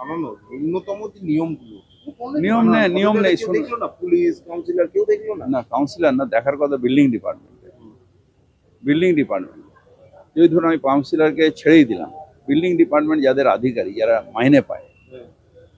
বানানোর ন্যূনতম যে নিয়মগুলো। নিয়ম নেই, নিয়ম নেই, দেখল না? পুলিশ কাউন্সিলর কেউ দেখল না? না কাউন্সিলর না দেখার কথা বিল্ডিং ডিপার্টমেন্টে বিল্ডিং ডিপার্টমেন্ট যদি ধরুন আমি কাউন্সিলরকে ছেড়েই দিলাম বিল্ডিং ডিপার্টমেন্ট যাদের আধিকারিক যারা মাইনে পায়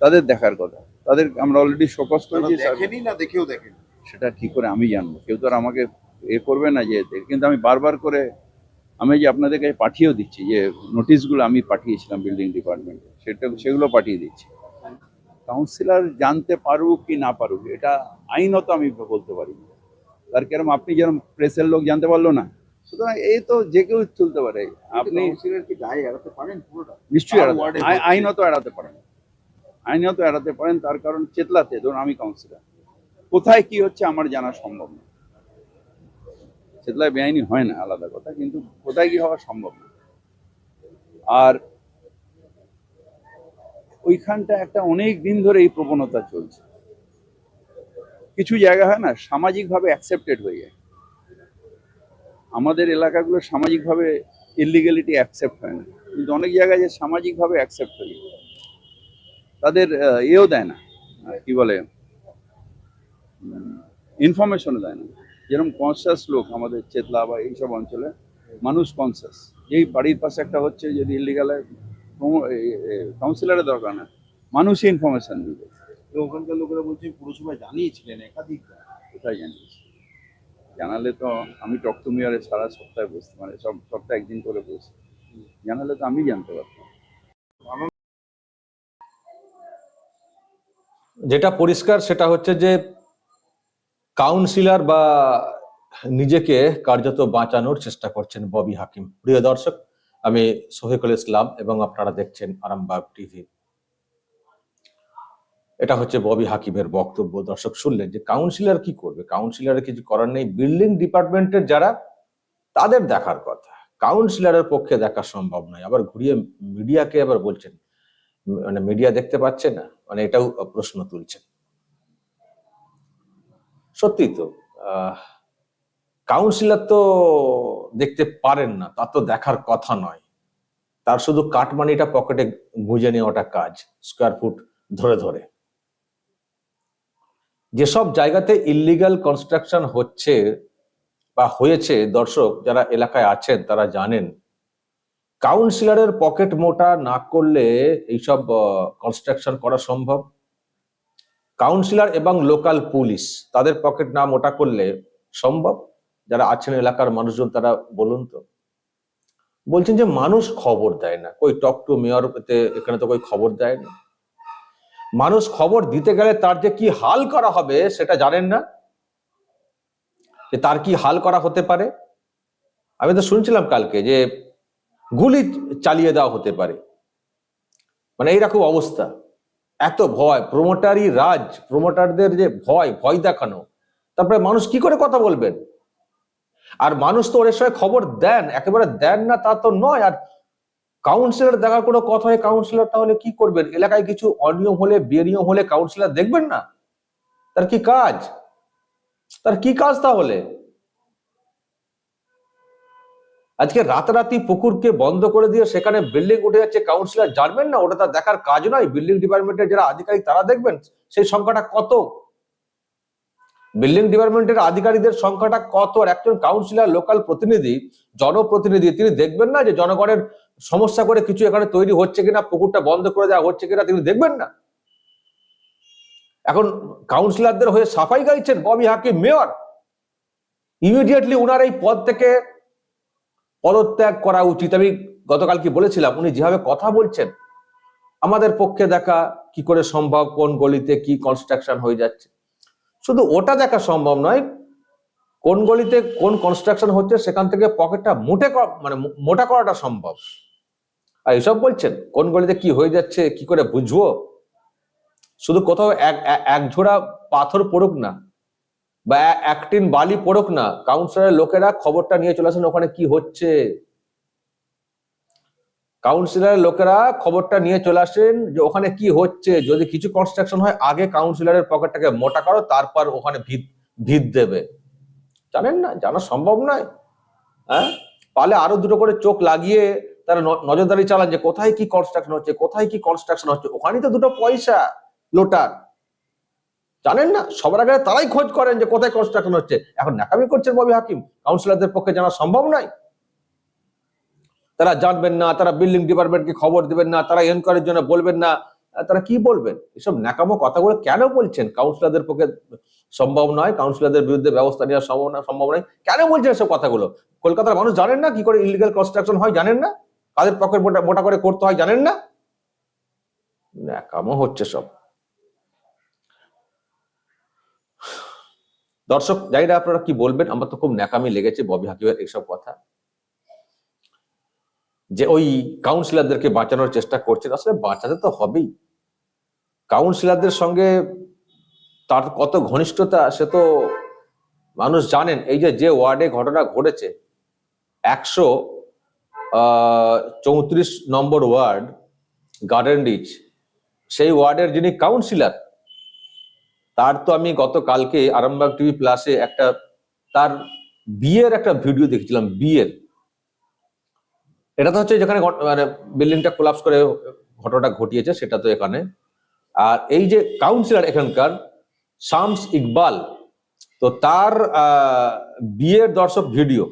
তাদের দেখার কথা। তাদের আমরা অলরেডি শোকস করেছি না দেখেও দেখেনি? সেটা কি করে আমি জানব। কেউ তো আর আমাকে এ করবে না যে। কিন্তু আমি বারবার করে আমি যে আপনাদের কাছে পাঠিয়েও দিচ্ছি যে নোটিশগুলো আমি পাঠিয়েছিলাম বিল্ডিং ডিপার্টমেন্টে সেটা সেগুলো পাঠিয়ে দিচ্ছি। কাউন্সিলর জানতে পারুক কি না পারুক এটা আইনত আমি বলতে পারি না। তার কেরম আপনি যেরকম প্রেসের লোক জানতে পারল না সুতরাং এই তো যে কেউ চলতে পারে। আপনি নিশ্চয়ই এড়াতে। আইনত এড়াতে পারেন। আইনত এড়াতে পারেন তার কারণ চেতলাতে ধরুন আমি কাউন্সিলর কোথায় কি হচ্ছে আমার জানা সম্ভব না। চেতলায় বেআইনি হয় না আলাদা কথা কিন্তু কোথায় কি হওয়া সম্ভব না। আর ওইখানটা একটা অনেক দিন ধরে এই প্রবণতা চলছে। কিছু জায়গা হয় না, সামাজিকভাবে অ্যাকসেপ্টেড হয়ে যায়। আমাদের এলাকাগুলো সামাজিকভাবে ইলিগ্যালিটি অ্যাকসেপ্ট হয় না। কিন্তু অনেক জায়গায় যে সামাজিকভাবে অ্যাকসেপ্ট হয়ে যায়। তাদের এও দেয় না কি বলে ইনফরমেশনও দেয় না। যেরকম কনসিয়াস লোক আমাদের চেতলা বা এইসব অঞ্চলে, মানুষ কনসিয়াস যেই বাড়ির পাশে একটা হচ্ছে যদি ইলিগাল কাউন্সিলরের দরকার না। মানুষই ইনফরমেশন দিবে। তো ওখানকার লোকেরা বলছে পুরসভায় জানিয়েছিলেন একাধিক কোথায় জানিস জানালে তো আমি টকটু মেয়ারে সারা সপ্তাহে বসতে মানে সব সপ্তাহে একদিন করে বসি। জানালে তো আমি জানতে পারতাম। যেটা পরিষ্কার সেটা হচ্ছে যে কাউন্সিলর বা নিজেকে কার্যত বাঁচানোর চেষ্টা করছেন ববি হাকিম। প্রিয় দর্শক আমি শহীকুল ইসলাম এবং আপনারা দেখছেন আরামবাগ টিভি। এটা হচ্ছে ববি হাকিমের বক্তব্য। দর্শক, শুনলেন যে কাউন্সিলর কি করবে? কাউন্সিলরের কিছু করার নেই। বিল্ডিং ডিপার্টমেন্টের যারা, তাদের দেখার কথা। কাউন্সিলরের পক্ষে দেখা সম্ভব নয়। আবার ঘুরিয়ে মিডিয়াকে আবার বলছেন মানে মিডিয়া দেখতে পাচ্ছে না। মানে এটাও প্রশ্ন তুলছেন। সত্যি তো কাউন্সিলর তো দেখতে পারেন না তার তো দেখার কথা নয়। তার শুধু কাটমানিটা পকেটে গুঁজে নেওয়াটা কাজ স্কোয়ার ফুট ধরে ধরে। যেসব জায়গাতে ইলিগাল কনস্ট্রাকশন হচ্ছে বা হয়েছে, দর্শক, যারা এলাকায় আছেন, তারা জানেন কাউন্সিলরের পকেট মোটা না করলে এইসব কনস্ট্রাকশন করা সম্ভব? কাউন্সিলর এবং লোকাল পুলিশ তাদের পকেট না মোটা করলে সম্ভব? যারা আছেন এলাকার মানুষজন, তারা বলুন তো। বলছেন যে, মানুষ খবর দেয় না। কই, টক টু মেয়র এখানে তো কই খবর দেয় না। মানুষ খবর দিতে গেলে তার যে কি হাল করা হবে, সেটা জানেন না? যে তার কি হাল করা হতে পারে? আমি তো শুনছিলাম কালকে যে, গুলি চালিয়ে দেওয়া হতে পারে। মানে এইরকম অবস্থা। এত ভয় প্রমোটারই রাজ প্রমোটারদের যে ভয় ভয় দেখানো। তারপরে মানুষ কি করে কথা বলবেন? আর মানুষ তো ওর সঙ্গে খবর দেন, একেবারে দেন না তা তো নয়। আর কাউন্সিলর দেখার কোনো কথা হয় কাউন্সিলর তাহলে কি করবেন? এলাকায় কিছু অনিয়ম হলে, বেনিয়ম হলে কাউন্সিলর দেখবেন না? তার কি কাজ? তার কি কাজ তাহলে? আজকে রাতারাতি পুকুরকে বন্ধ করে দিয়ে সেখানে বিল্ডিং উঠে যাচ্ছে কাউন্সিলর জানবেন না? ওটা তার দেখার কাজ নয়। বিল্ডিং ডিপার্টমেন্টের যারা আধিকারিক তারা দেখবেন? সেই সংখ্যাটা কত? বিল্ডিং ডিপার্টমেন্টের আধিকারিকদের সংখ্যাটা কত? আর একজন কাউন্সিলর লোকাল প্রতিনিধি, জনপ্রতিনিধি, তিনি দেখবেন না যে জনগণের সমস্যা করে কিছু এখানে তৈরি হচ্ছে কিনা, পুকুরটা বন্ধ করে দেওয়া হচ্ছে কিনা, তিনি দেখবেন না। এখন কাউন্সিলরদের হয়ে সাফাই গাইছেন ববি হাকিম মেয়র ইমিডিয়েটলি উনার এই পদ থেকে পদত্যাগ করা উচিত। আমি গতকাল কি বলেছিলাম, উনি যেভাবে কথা বলছেন, আমাদের পক্ষে দেখা কি করে সম্ভব, কোন গলিতে কি কনস্ট্রাকশন হয়ে যাচ্ছে। শুধু ওটা দেখা সম্ভব নয়, কোন গলিতে কোন কনস্ট্রাকশন হচ্ছে সেখান থেকে পকেটটা মোটে মানে মোটা করাটা সম্ভব। আর এসব বলছেন, কোন গলিতে কি হয়ে যাচ্ছে, কি করে বুঝব? শুধু কোথাও এক, এক- এক ঝোড়া পাথর পড়ুক না, বা একটিন বালি পড়ুক না কাউন্সিলরের লোকেরা খবরটা নিয়ে চলে আসেন, ওখানে কি হচ্ছে? কাউন্সিলরের লোকেরা খবরটা নিয়ে চলে আসেন যে ওখানে কি হচ্ছে। যদি কিছু কনস্ট্রাকশন হয়, আগে কাউন্সিলরের পকেটটাকে মোটা করো, তারপর ওখানে ভিত ভিত দেবে। জানেন না? জানা সম্ভব নয়। হ্যাঁ? পালে আরও দুটো করে চোখ লাগিয়ে তারা নজরদারি চালান যে কোথায় কি কনস্ট্রাকশন হচ্ছে, কোথায় কি কনস্ট্রাকশন হচ্ছে। ওখানেই তো দুটো পয়সা লোটার। জানেন না? সবার আগে তারাই খোঁজ করেন যে কোথায় কনস্ট্রাকশন হচ্ছে। এখন নাকামি করছেন ববি হাকিম। কাউন্সিলরদের পক্ষে জানা সম্ভব নয়। তারা জানবেন না, তারা বিল্ডিং ডিপার্টমেন্টকে খবর দেবেন না, তারা এনকোয়ারির জন্য বলবেন না তারা কি বলবেন? এসব ন্যাকামো কথাগুলো কেন বলছেন? কাউন্সিলরদের পক্ষে সম্ভব নয় কাউন্সিলরদের বিরুদ্ধে ব্যবস্থা নেওয়া সম্ভব না সম্ভব নয় কেন বলছেন এসব কথাগুলো? কলকাতার মানুষ জানেন না কি করে ইলিগাল কনস্ট্রাকশন হয়, জানেন না? কাদের পকেট মোটা করে করতে হয়, জানেন না? ন্যাকামো হচ্ছে সব। দর্শক, জানি না আপনারা কি বলবেন, আমার তো খুব ন্যাকামি লেগেছে ববি হাকিমের এইসব কথা। যে ওই কাউন্সিলরদেরকে বাঁচানোর চেষ্টা করছেন আসলে বাঁচাতে তো হবেই। কাউন্সিলরদের সঙ্গে তার কত ঘনিষ্ঠতা, সে তো মানুষ জানেন। এই যে যে ওয়ার্ডে ঘটনা ঘটেছে, একশো চৌত্রিশ নম্বর ওয়ার্ড গার্ডেন রিচ সেই ওয়ার্ডের যিনি কাউন্সিলর তার তো আমি গতকালকে আরামবাগ টিভি প্লাসে একটা, তার বিয়ের একটা ভিডিও দেখেছিলাম, বিয়ের। এটা তো হচ্ছে যেখানে মানে বিল্ডিংটা কোলাপস করে ঘটনাটা ঘটিয়েছে, সেটা তো এখানে। আর এই যে কাউন্সিলর এখানকার, শামস ইকবাল, তো তার বিয়ের দর্শক ভিডিও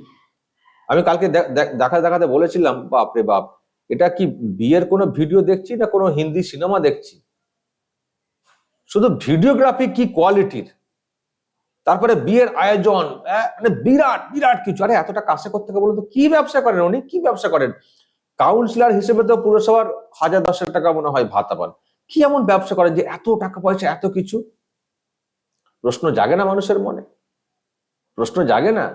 আমি কালকে দেখা দেখাতে বলেছিলাম বাপরে বাপ, এটা কি বিয়ের কোনো ভিডিও দেখছি না কোনো হিন্দি সিনেমা দেখছি? শুধু ভিডিওগ্রাফি কি কোয়ালিটির তারপরে বিয়ের আয়োজন আহ, মানে বিরাট বিরাট কিছু। আরে এতটা কাছে করতে বলুন তো কি ব্যবসা করেন উনি? কি ব্যবসা করেন? কাউন্সিলর হিসেবে তো পুরসভার হাজার দশ টাকা মনে হয় ভাতা পান। কি এমন ব্যবসা করেন যে এত টাকা পয়সা এত কিছু? প্রশ্ন জাগে না মানুষের মনে। প্রশ্ন জাগে না।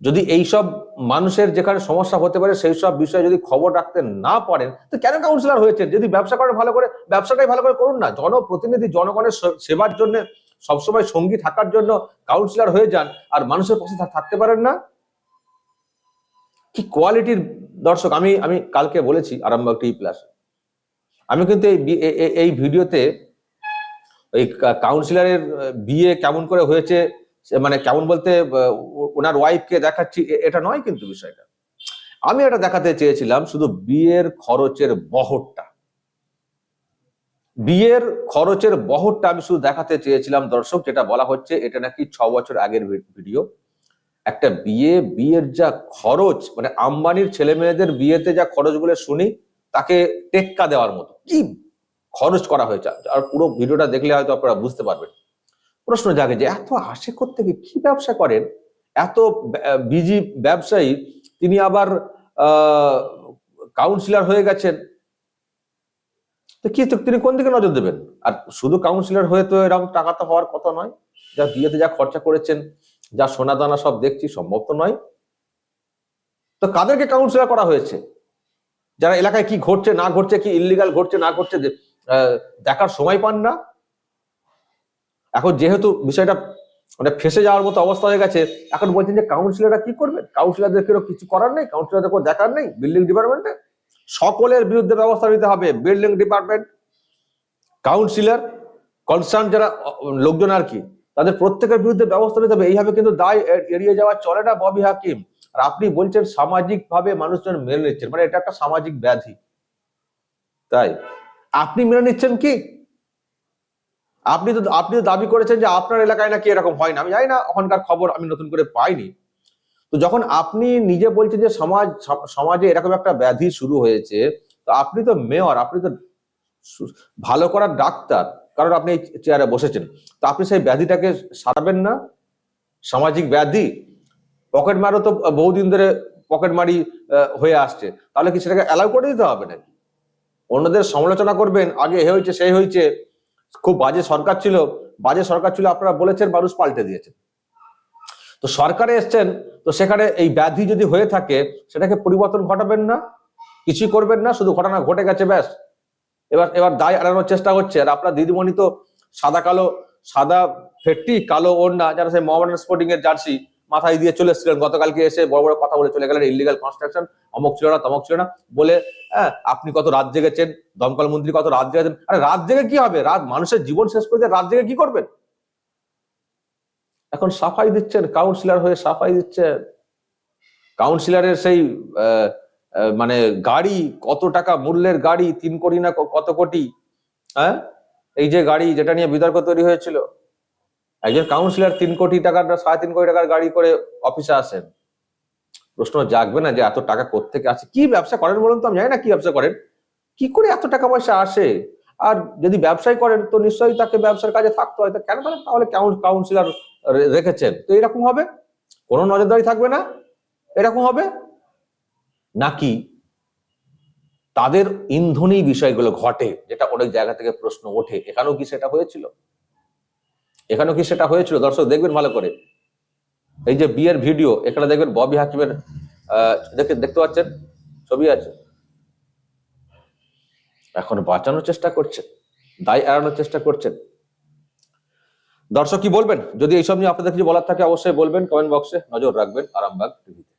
যদি এইসব মানুষের যেখানে সমস্যা হতে পারে সেই সব বিষয়ে যদি খবর রাখতে না পারেন তো কেন কাউন্সিলর হয়েছেন? যদি ব্যবসা করেন ভালো করে ব্যবসাটাই ভালো করে করুন না। জনপ্রতিনিধি জনগণের সেবার জন্য সবসময় সঙ্গী থাকার জন্য কাউন্সিলর হয়ে যান আর মানুষের পাশে থাকতে পারেন না? কি কোয়ালিটির দর্শক? আমি আমি কালকে বলেছি আরামবাগ টিভি প্লাস আমি কিন্তু এই এই ভিডিওতে কা- কাউন্সিলরের বিয়ে কেমন করে হয়েছে মানে কেমন বলতে ওনার ওয়াইফকে দেখাচ্ছি এটা নয় কিন্তু বিষয়টা। আমি এটা দেখাতে চেয়েছিলাম শুধু বিয়ের খরচের বহরটা বিয়ের খরচের বহরটা আমি শুধু দেখাতে চেয়েছিলাম, দর্শক, যেটা বলা হচ্ছে এটা নাকি ছ বছর আগের ভিডিও একটা বিয়ে, বিয়ের যা খরচ মানে আম্বানির ছেলে মেয়েদের বিয়েতে যা খরচগুলো শুনি, তাকে টেক্কা দেওয়ার মতো। কি খরচ করা হয়েছে? আর পুরো ভিডিওটা দেখলে হয়তো আপনারা বুঝতে পারবেন। প্রশ্ন জাগে যে এত আসে থেকে কি ব্যবসা করেন? এত বিজি ব্যবসায়ী, তিনি আবার কাউন্সিলর হয়ে গেছেন। তো কি তিনি কোন দিকে নজর দেবেন? আর শুধু কাউন্সিলর হয়ে তো এরকম টাকা তো হওয়ার কথা নয়। যা বিয়েতে যা খরচা করেছেন, যা সোনা দানা সব দেখছি, সম্ভব তো নয়। তো কাদেরকে কাউন্সিলর করা হয়েছে? যারা এলাকায় কি ঘটছে, না ঘটছে, কি ইলিগাল ঘটছে, না ঘটছে দেখার সময় পান না? এখন যেহেতু বিষয়টা মানে ফেসে যাওয়ার মতো অবস্থা হয়ে গেছে, এখন বলছেন যে কাউন্সিলররা কি করবে কাউন্সিলরদের কেউ কিছু করার নেই? কাউন্সিলরদের কোনো দেখার নেই? বিল্ডিং ডিপার্টমেন্টে সকলের বিরুদ্ধে ব্যবস্থা নিতে হবে। বিল্ডিং ডিপার্টমেন্ট কাউন্সিলর কনসার্ন যারা লোকজন আর কি, তাদের প্রত্যেকের বিরুদ্ধে ব্যবস্থা নিতে হবে। এইভাবে কিন্তু দায় এড়িয়ে যাওয়া চলে না ববি হাকিম। আর আপনি বলছেন সামাজিক ভাবে মানুষজন মেনে নিচ্ছেন মানে এটা একটা সামাজিক ব্যাধি। তাই, আপনি মেনে নিচ্ছেন কি? আপনি তো আপনি তো দাবি করেছেন যে আপনার এলাকায় নাকি এরকম হয় না। আমি জানি না, ওখানকার খবর আমি নতুন করে পাইনি। তো যখন আপনি নিজে বলছেন যে সমাজ, সমাজে এরকম একটা ব্যাধি শুরু হয়েছে, তো আপনি তো মেয়র, আপনি তো ভালো করার ডাক্তার, কারণ আপনি চেয়ারে বসেছেন। তো আপনি সেই ব্যাধিটাকে সারাবেন না? সামাজিক ব্যাধি? পকেট মারও তো বহুদিন ধরে পকেট মারি হয়ে আসছে। তাহলে কি সেটাকে অ্যালাউ করে দিতে হবে নাকি? অন্যদের সমালোচনা করবেন, আগে হে হয়েছে সেই হয়েছে। খুব বাজে সরকার ছিল। বাজে সরকার ছিল, আপনারা বলেছেন মানুষ পাল্টে দিয়েছেন। তো সরকারে এসছেন, তো সেখানে এই ব্যাধি যদি হয়ে থাকে, সেটাকে পরিবর্তন ঘটাবেন না? কিছুই করবেন না? শুধু ঘটনা ঘটে গেছে, ব্যাস। এবার এবার দায় এড়ানোর চেষ্টা হচ্ছে। আর আপনার দিদিমণি তো সাদা কালো, সাদা ফেটটি, কালো ওড়না, যারা সেই মোহামেডান স্পোর্টিং এর জার্সি মাথায় দিয়ে চলে এসেছিলেন, গতকালকে এসে বড় বড় কথা বলে চলে গেলেন ইলিগাল কনস্ট্রাকশন অমক ছিল না, তমক ছিল না, বলে হ্যাঁ আপনি কত রাত জেগেছেন, দমকল মন্ত্রী কত রাত জেগেছেন? আরে রাত জেগে কি হবে? রাত, মানুষের জীবন শেষ করে রাত জেগে কি করবেন? এখন সাফাই দিচ্ছেন কাউন্সিলর হয়ে সাফাই দিচ্ছেন। কাউন্সিলরের সেই মানে গাড়ি, কত টাকা মূল্যের গাড়ি, তিন কোটি না কত কোটি হ্যাঁ? এই যে গাড়ি যেটা নিয়ে বিতর্ক তৈরি হয়েছিল। একজন কাউন্সিলর তিন কোটি টাকার সাড়ে তিন কোটি টাকার গাড়ি করে অফিসে আসেন। প্রশ্ন জাগবে না যে এত টাকা কোত্থেকে আসে? কি ব্যবসা করেন বলুন তো? আমি জানি না কি ব্যবসা করেন। কি করে এত টাকা পয়সা আসে? আর যদি ব্যবসায় করেন, তো নিশ্চয়ই তাকে ব্যবসার কাজে থাকতে হয়। কেন তাহলে তাহলে কাউন্সিলর রেখেছেন। তো এরকম হবে? কোনো নজরদারি থাকবে না? এরকম হবে? নাকি তাদের ইন্ধনী বিষয়গুলো ঘটে যেটা অনেক জায়গা থেকে প্রশ্ন ওঠে এখানেও কি সেটা হয়েছিল? এখানেও কি সেটা হয়েছিল? দর্শক দেখবেন ভালো করে। এই যে বিয়ের ভিডিও এখানে দেখবেন ববি হাকিমের আহ, দেখে দেখতে পাচ্ছেন? ছবি আছে। এখন বাঁচানোর চেষ্টা করছেন দায় এড়ানোর চেষ্টা করছেন। দর্শক কি বলবেন? যদি এইসব নিয়ে আপনাদের কিছু বলার থাকে, অবশ্যই বলবেন। কমেন্ট বক্সে নজর রাখবেন, আরামবাগ টিভিতে